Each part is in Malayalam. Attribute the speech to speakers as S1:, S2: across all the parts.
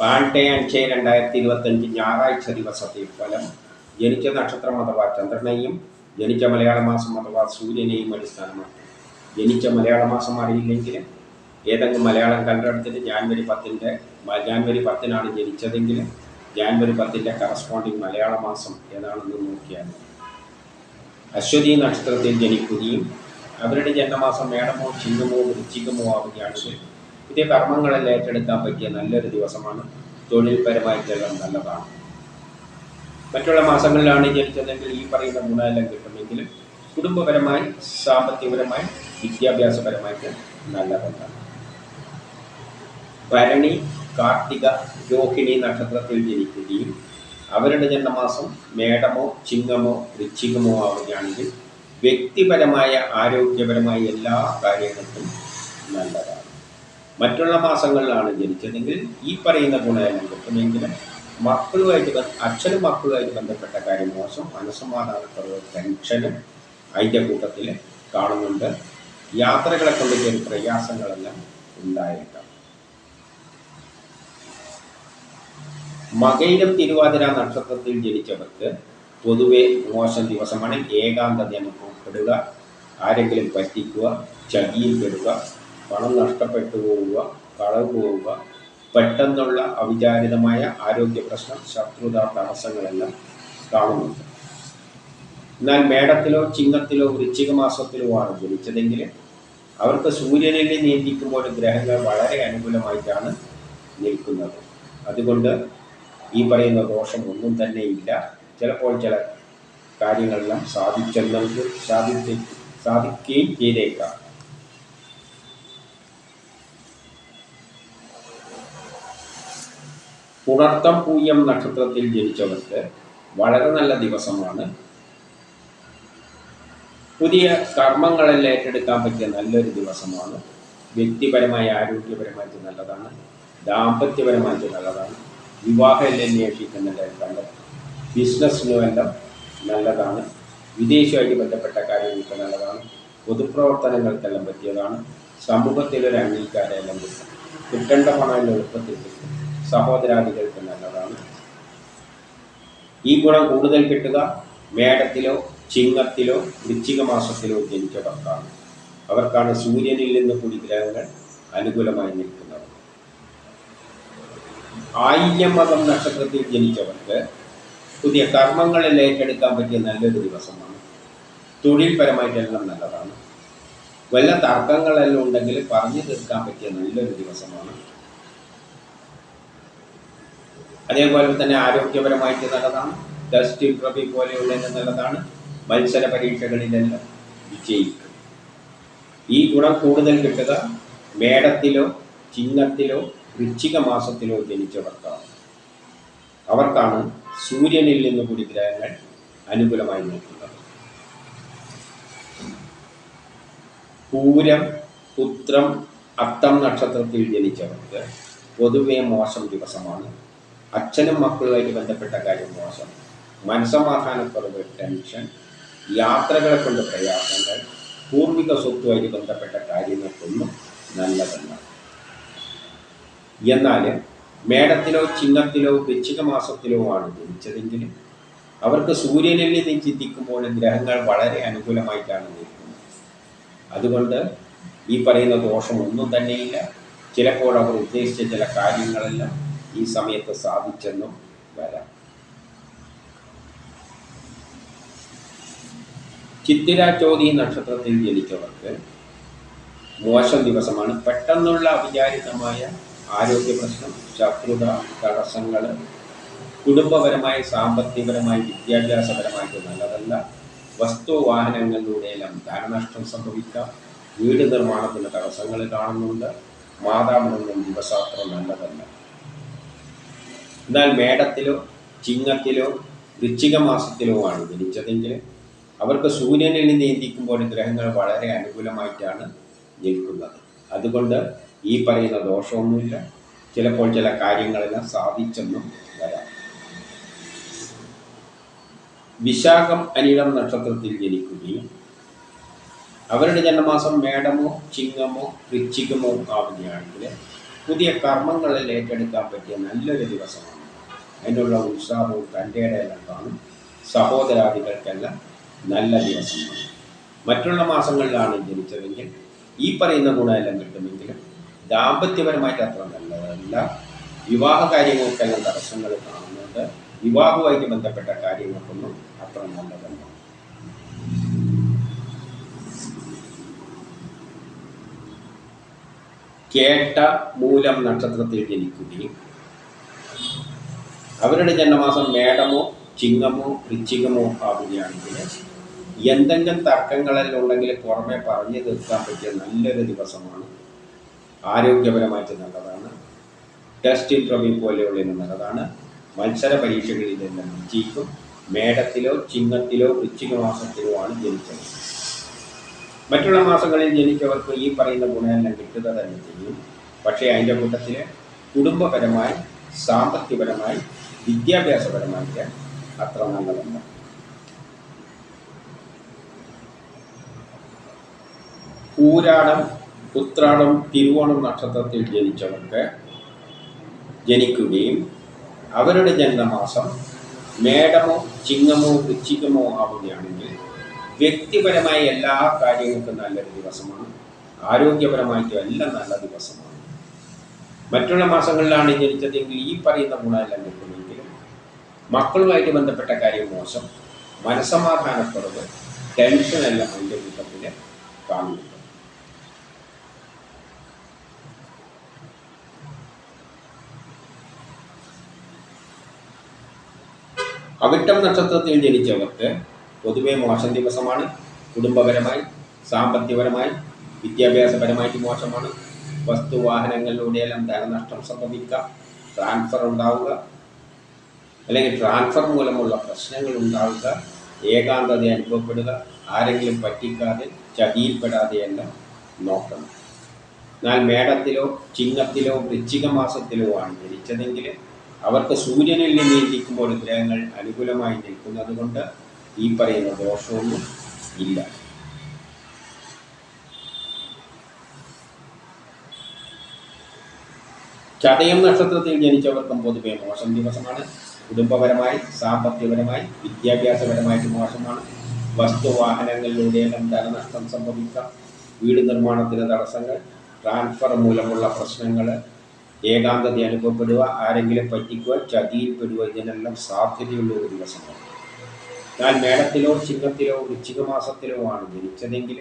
S1: പാണ്ഡേ അഞ്ച് രണ്ടായിരത്തി ഇരുപത്തഞ്ച് ഞായറാഴ്ച ദിവസത്തെ ഫലം ജനിച്ച നക്ഷത്രം അഥവാ ചന്ദ്രനെയും ജനിച്ച മലയാള മാസം അഥവാ സൂര്യനെയും അടിസ്ഥാനമാക്കി. ജനിച്ച മലയാള മാസം അറിയില്ലെങ്കിൽ ഏതെങ്കിലും മലയാളം കണ്ടെടുത്തിട്ട് ജാനുവരി പത്തിന്റെ ജാനുവരി പത്തിനാണ് ജനിച്ചതെങ്കിൽ ജാനുവരി പത്തിന്റെ കറസ്പോണ്ടിങ് മലയാള മാസം ഏതാണെന്ന് നോക്കിയാൽ അശ്വതി നക്ഷത്രത്തിൽ ജനിക്കുകയും അവരുടെ ജന്മമാസം മേടമോ ചിങ്ങമോ വൃശ്ചികമോ ആവുകയാണെങ്കിൽ പുതിയ കർമ്മങ്ങളെല്ലാം ഏറ്റെടുക്കാൻ പറ്റിയ നല്ലൊരു ദിവസമാണ്. തൊഴിൽപരമായിട്ടെല്ലാം നല്ലതാണ്. മറ്റുള്ള മാസങ്ങളിലാണ് ജനിച്ചതെങ്കിൽ ഈ പറയുന്ന ഗുണമെല്ലാം കിട്ടുമെങ്കിലും കുടുംബപരമായി സാമ്പത്തികപരമായി വിദ്യാഭ്യാസപരമായിട്ട് നല്ലതാണ്. ഭരണി കാർത്തിക രോഹിണി നക്ഷത്രത്തിൽ ജനിക്കുകയും അവരുടെ ജന്മമാസം മേടമോ ചിങ്ങമോ വൃശ്ചികമോ ആവുകയാണെങ്കിൽ വ്യക്തിപരമായ ആരോഗ്യപരമായ എല്ലാ കാര്യങ്ങൾക്കും നല്ലതാണ്. മറ്റുള്ള മാസങ്ങളിലാണ് ജനിച്ചതെങ്കിൽ ഈ പറയുന്ന ഗുണമെല്ലാം കിട്ടുമെങ്കിലും മക്കളുമായിട്ട് അച്ഛനും മക്കളുമായിട്ട് ബന്ധപ്പെട്ട കാര്യം മോശം. മനസ്സമാധാനക്കുറവ് ടെൻഷനും അതിന്റെ കൂട്ടത്തിൽ കാണുന്നുണ്ട്. യാത്രകളെ കൊണ്ട് ചെറിയ പ്രയാസങ്ങളെല്ലാം ഉണ്ടായേക്കാം. മകയിലും തിരുവാതിര നക്ഷത്രത്തിൽ ജനിച്ചവർക്ക് പൊതുവെ മോശം ദിവസമാണ്. ഏകാന്തത അനുഭവപ്പെടുക ആരെങ്കിലും പറ്റിക്കുക ചകിയിൽ പെടുക പണം നഷ്ടപ്പെട്ടു പോവുക കളവ് പോവുക പെട്ടെന്നുള്ള അവിചാരിതമായ ആരോഗ്യ പ്രശ്നം ശത്രുത തടസ്സങ്ങളെല്ലാം കാണുന്നുണ്ട്. എന്നാൽ മേടത്തിലോ ചിങ്ങത്തിലോ വൃശ്ചിക മാസത്തിലോ ആണ് ജനിച്ചതെങ്കിൽ അവർക്ക് സൂര്യനിൽ നിയന്ത്രിക്കുമ്പോൾ ഗ്രഹങ്ങൾ വളരെ അനുകൂലമായിട്ടാണ് നിൽക്കുന്നത്. അതുകൊണ്ട് ഈ പറയുന്ന ദോഷം ഒന്നും തന്നെ ഇല്ല. ചിലപ്പോൾ ചില കാര്യങ്ങളെല്ലാം സാധിച്ചെന്നു സാധിച്ച് സാധിക്കുകയും ചെയ്തേക്കാം. പുണർത്തം പൂയം നക്ഷത്രത്തിൽ ജനിച്ചവർക്ക് വളരെ നല്ല ദിവസമാണ്. പുതിയ കർമ്മങ്ങളെല്ലാം ഏറ്റെടുക്കാൻ പറ്റിയ നല്ലൊരു ദിവസമാണ്. വ്യക്തിപരമായ ആരോഗ്യപരമായിട്ട് നല്ലതാണ്. ദാമ്പത്യപരമായിട്ട് നല്ലതാണ്. വിവാഹമെല്ലാം അന്വേഷിക്കുന്നുണ്ടായിട്ടുണ്ട് ബിസിനസ്സിനുമെല്ലാം നല്ലതാണ്. വിദേശമായിട്ട് ബന്ധപ്പെട്ട കാര്യങ്ങൾക്ക് നല്ലതാണ്. പൊതുപ്രവർത്തനങ്ങൾക്കെല്ലാം പറ്റിയതാണ്. സമൂഹത്തിലൊരു അംഗീകാരമെല്ലാം കിട്ടും. കിട്ടേണ്ട പണം എളുപ്പത്തിൽ കിട്ടും. സഹോദരാദികൾക്ക് നല്ലതാണ്. ഈ ഗുണം കൂടുതൽ കിട്ടുക മേടത്തിലോ ചിങ്ങത്തിലോ വൃശ്ചിക മാസത്തിലോ ജനിച്ചവർക്കാണ് അവർക്കാണ് സൂര്യനിൽ നിന്ന് കൂടി ഗ്രഹങ്ങൾ അനുകൂലമായി നിൽക്കുന്നത്. ആയില്യം മതം നക്ഷത്രത്തിൽ ജനിച്ചവർക്ക് പുതിയ കർമ്മങ്ങളിൽ ഏറ്റെടുക്കാൻ പറ്റിയ നല്ലൊരു ദിവസമാണ്. തൊഴിൽപരമായിട്ടെല്ലാം നല്ലതാണ്. വല്ല തർക്കങ്ങളെല്ലാം ഉണ്ടെങ്കിൽ പറഞ്ഞു തീർക്കാൻ പറ്റിയ നല്ലൊരു ദിവസമാണ് അതേപോലെ തന്നെ ആരോഗ്യപരമായിട്ട് നല്ലതാണ്. ഡസ്റ്റ് ട്രോഫി പോലെയുള്ളതിന് നല്ലതാണ്. മത്സര പരീക്ഷകളിലെല്ലാം വിജയിക്കും. ഈ ഗുണം കൂടുതൽ കിട്ടുക മേടത്തിലോ ചിങ്ങത്തിലോ വൃശ്ചിക മാസത്തിലോ ജനിച്ചവർക്കാണ്. അവർക്കാണ് സൂര്യനിൽ നിന്ന് കൂടി ഗ്രഹങ്ങൾ അനുകൂലമായി നിൽക്കുന്നത്. പൂരം പുത്രം അത്തം നക്ഷത്രത്തിൽ ജനിച്ചവർക്ക് പൊതുവെ മോശം ദിവസമാണ്. അച്ഛനും മക്കളുമായിട്ട് ബന്ധപ്പെട്ട കാര്യം മോശം. മനസമാധാനക്കുറവ് ടെൻഷൻ യാത്രകളെ കൊണ്ട് പ്രയാസങ്ങൾ പൂർവിക സ്വത്തുമായിട്ട് ബന്ധപ്പെട്ട കാര്യങ്ങൾക്കൊന്നും നല്ലതല്ല. എന്നാൽ മേടത്തിലോ ചിഹ്നത്തിലോ വൃശ്ചിക മാസത്തിലോ ആണ് ജനിച്ചതെങ്കിൽ അവർക്ക് സൂര്യനിൽ നിന്ന് ചിന്തിക്കുമ്പോൾ ഗ്രഹങ്ങൾ വളരെ അനുകൂലമായിട്ടാണ് നിൽക്കുന്നത്. അതുകൊണ്ട് ഈ പറയുന്ന ദോഷം ഒന്നും തന്നെയില്ല. ചിലപ്പോൾ അവർ ഉദ്ദേശിച്ച ചില കാര്യങ്ങളെല്ലാം ഈ സമയത്ത് സാധിച്ചെന്നും വരാം. ചിത്തിര ചോതി നക്ഷത്രത്തിൽ ജനിച്ചവർക്ക് മോശം ദിവസമാണ്. പെട്ടെന്നുള്ള അവിചാരിതമായ ആരോഗ്യ പ്രശ്നം ശത്രുത തടസ്സങ്ങൾ കുടുംബപരമായി സാമ്പത്തികപരമായി വിദ്യാഭ്യാസപരമായിട്ട് നല്ലതല്ല. വസ്തു വാഹനങ്ങളിലൂടെയെല്ലാം ധനനഷ്ടം സംഭവിക്കാം. വീട് നിർമ്മാണത്തിന് തടസ്സങ്ങൾ കാണുന്നുണ്ട്. മാതാവിനൊന്നും ദിവസാത്രം നല്ലതല്ല. എന്നാൽ മേടത്തിലോ ചിങ്ങത്തിലോ വൃശ്ചിക മാസത്തിലോ ആണ് ജനിച്ചതെങ്കിൽ അവർക്ക് സൂര്യനിൽ നിയന്ത്രിക്കുമ്പോൾ ഗ്രഹങ്ങൾ വളരെ അനുകൂലമായിട്ടാണ് നിൽക്കുന്നത്. അതുകൊണ്ട് ഈ പറയുന്ന ദോഷമൊന്നുമില്ല. ചിലപ്പോൾ ചില കാര്യങ്ങളെല്ലാം സാധിച്ചെന്നും വരാം. വിശാഖം അനിടം നക്ഷത്രത്തിൽ ജനിക്കുകയും അവരുടെ ജന്മമാസം മേടമോ ചിങ്ങമോ വൃശ്ചികമോ ആവുകയാണെങ്കിൽ പുതിയ കർമ്മങ്ങളിൽ ഏറ്റെടുക്കാൻ പറ്റിയ നല്ലൊരു ദിവസമാണ് അതിനുള്ള ഉത്സാഹവും തന്റെ ഇടയിലും കാണും. സഹോദരാദികൾക്കെല്ലാം നല്ല ദിവസമാണ് മറ്റുള്ള മാസങ്ങളിലാണ് ജനിച്ചതെങ്കിൽ ഈ പറയുന്ന ഗുണമെല്ലാം കിട്ടുമെങ്കിലും ദാമ്പത്യപരമായിട്ട് അത്ര നല്ലതല്ല. വിവാഹ കാര്യങ്ങൾക്കെല്ലാം തടസ്സങ്ങൾ കാണുന്നുണ്ട് വിവാഹവുമായിട്ട് ബന്ധപ്പെട്ട കാര്യങ്ങൾക്കൊന്നും അത്ര നല്ലതല്ല. കേട്ട മൂലം നക്ഷത്രത്തിൽ ജനിക്കുകയും അവരുടെ ജന്മമാസം മേടമോ ചിങ്ങമോ വൃശ്ചികമോ ആവുകയാണെങ്കിൽ എന്തെങ്കിലും തർക്കങ്ങളെല്ലാം ഉണ്ടെങ്കിൽ പുറമെ പറഞ്ഞു തീർക്കാൻ പറ്റിയ നല്ലൊരു ദിവസമാണ്. ആരോഗ്യപരമായിട്ട് നല്ലതാണ്. ടെസ്റ്റ് ഇൻട്രവ്യൂ പോലെയുള്ള നല്ലതാണ്. മത്സര പരീക്ഷകളിലെല്ലാം വിജയിക്കും മേടത്തിലോ ചിങ്ങത്തിലോ വൃശ്ചിക മാസത്തിലോ ആണ് ജനിച്ചത്. മറ്റുള്ള മാസങ്ങളിൽ ജനിച്ചവർക്ക് ഈ പറയുന്ന ഗുണമെല്ലാം കിട്ടുക തന്നെ ചെയ്യും. പക്ഷേ അതിന്റെ കൂട്ടത്തിൽ കുടുംബപരമായി സാമ്പത്തികപരമായി വിദ്യാഭ്യാസപരമായിട്ട് അത്ര നല്ലതല്ല. പൂരാടം ഉത്രാടം തിരുവോണം നക്ഷത്രത്തിൽ ജനിച്ചവർക്ക് ജനിക്കുകയും അവരുടെ ജന്മമാസം മേടമോ ചിങ്ങമോ വൃശ്ചികമോ ആവുകയാണെങ്കിൽ വ്യക്തിപരമായ എല്ലാ കാര്യങ്ങൾക്കും നല്ലൊരു ദിവസമാണ്. ആരോഗ്യപരമായിട്ടും എല്ലാം നല്ല ദിവസമാണ്. മറ്റുള്ള മാസങ്ങളിലാണ് ജനിച്ചതെങ്കിൽ ഈ പറയുന്ന ഗുണമെല്ലാം കിട്ടുമെങ്കിലും മക്കളുമായിട്ട് ബന്ധപ്പെട്ട കാര്യം മോശം. മനസ്സമാധാനക്കുറവ് ടെൻഷനെല്ലാം അതിന്റെ കൂട്ടത്തിൽ കാണുന്നുണ്ട്. അവിട്ടം നക്ഷത്രത്തിൽ ജനിച്ചവർക്ക് പൊതുവെ മോശം ദിവസമാണ്. കുടുംബപരമായി സാമ്പത്തികപരമായി വിദ്യാഭ്യാസപരമായിട്ട് മോശമാണ്. വസ്തുവാഹനങ്ങളിലൂടെയെല്ലാം ധനനഷ്ടം സംഭവിക്കാം. ട്രാൻസ്ഫർ ഉണ്ടാവുക. അല്ലെങ്കിൽ ട്രാൻസ്ഫർ മൂലമുള്ള പ്രശ്നങ്ങൾ ഉണ്ടാവുക ഏകാന്തത അനുഭവപ്പെടുക ആരെങ്കിലും പറ്റിക്കാതെ ചതിയിൽപ്പെടാതെ എല്ലാം നോക്കണം. എന്നാൽ മേടത്തിലോ ചിങ്ങത്തിലോ വൃശ്ചിക മാസത്തിലോ ആണ് ജനിച്ചതെങ്കിൽ അവർക്ക് സൂര്യനിൽ നിന്ന് ഇരിക്കുമ്പോൾ ഗ്രഹങ്ങൾ അനുകൂലമായി നിൽക്കുന്നത് കൊണ്ട് ഈ പറയുന്ന ദോഷമൊന്നും ഇല്ല. ചതയം നക്ഷത്രത്തിൽ ജനിച്ചവർക്കും പൊതുവെ മോശം ദിവസമാണ്. കുടുംബപരമായി സാമ്പത്തികപരമായി വിദ്യാഭ്യാസപരമായിട്ട് മോശമാണ്. വസ്തുവാഹനങ്ങളിലൂടെയെല്ലാം ധനനഷ്ടം സംഭവിക്കാം. വീട് നിർമ്മാണത്തിന് തടസ്സങ്ങൾ ട്രാൻസ്ഫർ മൂലമുള്ള പ്രശ്നങ്ങൾ ഏകാന്തത അനുഭവപ്പെടുക ആരെങ്കിലും പറ്റിക്കുക ചതിയിൽപ്പെടുക ഇതിനെല്ലാം സാധ്യതയുള്ള ഒരു ദിവസമാണ് എന്നാൽ മേടത്തിലോ ചിങ്ങത്തിലോ വൃശ്ചിക മാസത്തിലോ ആണ് ജനിച്ചതെങ്കിൽ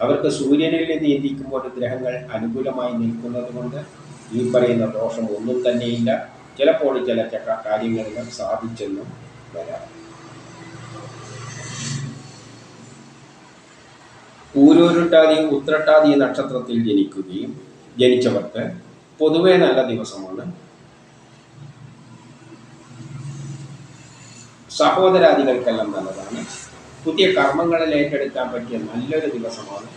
S1: അവർക്ക് സൂര്യനിൽ നിയന്ത്രിക്കുമ്പോൾ ഗ്രഹങ്ങൾ അനുകൂലമായി നിൽക്കുന്നത് കൊണ്ട് ഈ പറയുന്ന ദോഷം ഒന്നും തന്നെയില്ല. ചിലപ്പോൾ ചില ചക്ക കാര്യങ്ങളിലും സാധിച്ചെന്നും വരാം. ഊരൂരുട്ടാതി ഉത്രട്ടാതി നക്ഷത്രത്തിൽ ജനിക്കുകയും ജനിച്ചവർക്ക് പൊതുവേ നല്ല ദിവസമാണ്. സഹോദരാദികൾക്കെല്ലാം നല്ലതാണ്. പുതിയ കർമ്മങ്ങളിൽ ഏറ്റെടുക്കാൻ പറ്റിയ നല്ലൊരു ദിവസമാണ്.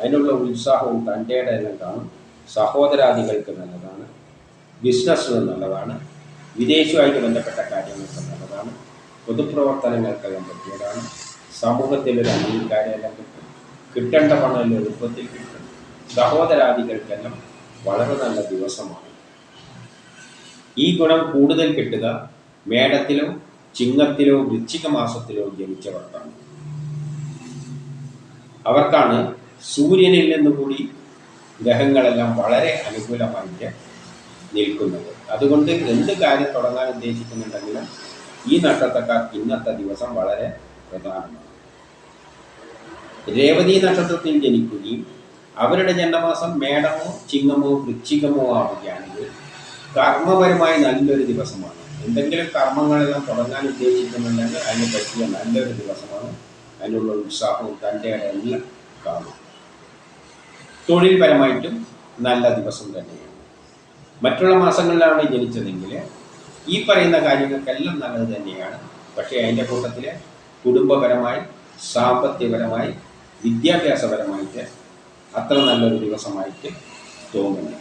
S1: അതിനുള്ള ഉത്സാഹവും തന്റെ എല്ലാം കാണും. സഹോദരാദികൾക്ക് നല്ലതാണ്. ബിസിനസ്സിന് നല്ലതാണ് വിദേശവുമായിട്ട് ബന്ധപ്പെട്ട കാര്യങ്ങൾക്ക് നല്ലതാണ് പൊതുപ്രവർത്തനങ്ങൾക്കെല്ലാം പറ്റിയതാണ് സമൂഹത്തിലൊരു അംഗീകാരമെല്ലാം കിട്ടും കിട്ടേണ്ട പണം എളുപ്പത്തിൽ കിട്ടും. സഹോദരാദികൾക്കെല്ലാം വളരെ നല്ല ദിവസമാണ്. ഈ ഗുണം കൂടുതൽ കിട്ടുക മേടത്തിലോ ചിങ്ങത്തിലോ വൃശ്ചിക മാസത്തിലോ ജനിച്ചവർക്കാണ്. അവർക്കാണ് സൂര്യനിൽ നിന്നുകൂടി ഗ്രഹങ്ങളെല്ലാം വളരെ അനുകൂലമായിട്ട് നിൽക്കുന്നത്. അതുകൊണ്ട് എന്ത് കാര്യം തുടങ്ങാൻ ഉദ്ദേശിക്കുന്നുണ്ടെങ്കിലും ഈ നക്ഷത്രക്കാർ ഇന്നത്തെ ദിവസം വളരെ പ്രധാനമാണ്. രേവതി നക്ഷത്രത്തിൽ ജനിക്കുകയും അവരുടെ ജന്മമാസം മേടമോ ചിങ്ങമോ വൃശ്ചികമോ ആവുകയാണെങ്കിൽ കർമ്മപരമായി നല്ലൊരു ദിവസമാണ്. എന്തെങ്കിലും കർമ്മങ്ങളെല്ലാം തുടങ്ങാൻ ഉദ്ദേശിക്കുന്നുണ്ടെങ്കിൽ അതിന് പറ്റിയ നല്ലൊരു ദിവസമാണ്. അതിനുള്ള ഉത്സാഹവും തന്റെ എല്ലാം കാണും. തൊഴിൽപരമായിട്ടും നല്ല ദിവസം തന്നെയാണ്. മറ്റുള്ള മാസങ്ങളിലാണ് ജനിച്ചതെങ്കിൽ ഈ പറയുന്ന കാര്യങ്ങൾക്കെല്ലാം നല്ലത് തന്നെയാണ്. പക്ഷേ അതിന്റെ കൂട്ടത്തിൽ കുടുംബപരമായി സാമ്പത്തികപരമായി വിദ്യാഭ്യാസപരമായിട്ട് അത്ര നല്ലൊരു ദിവസമായിട്ട് തോന്നുന്നു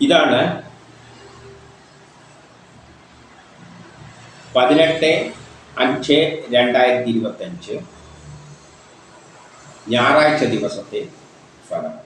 S1: ഇതാണ് പതിനെട്ട് അഞ്ച് രണ്ടായിരത്തി ഇരുപത്തഞ്ച് ഞായറാഴ്ച ദിവസത്തെ ഫലം.